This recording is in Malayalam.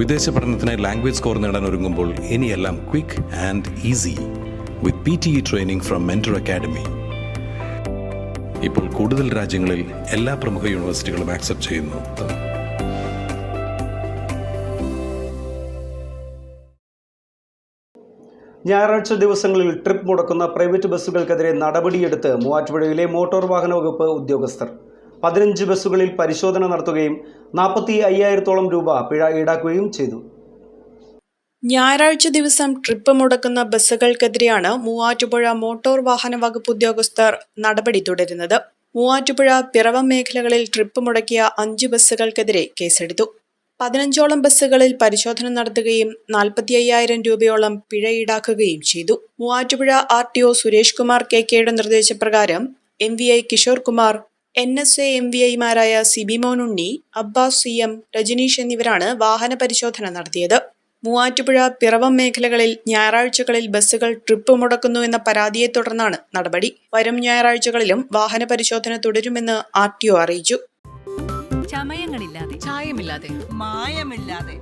വിദേശ പഠനത്തിനായി ലാംഗ്വേജ് സ്കോർ നേടാൻ ഒരുങ്ങുമ്പോൾ ഇനിയെല്ലാം quick and easy with P T E training from mentor academy ഇപ്പോൾ കൂടുതൽ രാജ്യങ്ങളിൽ എല്ലാ പ്രമുഖ യൂണിവേഴ്സിറ്റികളും ആക്സെപ്റ്റ് ചെയ്യുന്നു. ഞായറാഴ്ച ദിവസങ്ങളിൽ ട്രിപ്പ് മുടക്കുന്ന പ്രൈവറ്റ് ബസ്സുകൾക്കെതിരെ നടപടിയെടുത്ത് മൂവാറ്റുപുഴയിലെ മോട്ടോർ വാഹന വകുപ്പ് ഉദ്യോഗസ്ഥർ. പതിനഞ്ച് ബസ്സുകളിൽ പരിശോധന നടത്തുകയും നാൽപ്പത്തി അയ്യായിരത്തോളം രൂപ പിഴ ഈടാക്കുകയും ചെയ്തു. ഞായറാഴ്ച ദിവസം ട്രിപ്പ് മുടക്കുന്ന ബസ്സുകൾക്കെതിരെയാണ് മൂവാറ്റുപുഴ മോട്ടോർ വാഹന വകുപ്പ് ഉദ്യോഗസ്ഥർ നടപടി തുടരുന്നത്. മൂവാറ്റുപുഴ പിറവം മേഖലകളിൽ ട്രിപ്പ് മുടക്കിയ അഞ്ച് ബസ്സുകൾക്കെതിരെ കേസെടുത്തു. പതിനഞ്ചോളം ബസ്സുകളിൽ പരിശോധന നടത്തുകയും നാൽപ്പത്തി അയ്യായിരം രൂപയോളം പിഴ ഈടാക്കുകയും ചെയ്തു. Muvattupuzha R T O Suresh Kumar K കെയുടെ നിർദ്ദേശപ്രകാരം M V I Kishore Kumar N S A M V ഐമാരായ സിബി മോനുണ്ണി അബ്ബാസ് സി എം രജനീഷ് എന്നിവരാണ് വാഹന പരിശോധന നടത്തിയത്. മൂവാറ്റുപുഴ പിറവം മേഖലകളിൽ ഞായറാഴ്ചകളിൽ ബസ്സുകൾ ട്രിപ്പ് മുടക്കുന്നു എന്ന പരാതിയെ തുടർന്നാണ് നടപടി. വരും ഞായറാഴ്ചകളിലും വാഹന പരിശോധന തുടരുമെന്ന് ആർ ടി ഒ അറിയിച്ചു. ചമയങ്ങളില്ലാതെ ചായമില്ലാതെ മായമില്ലാതെ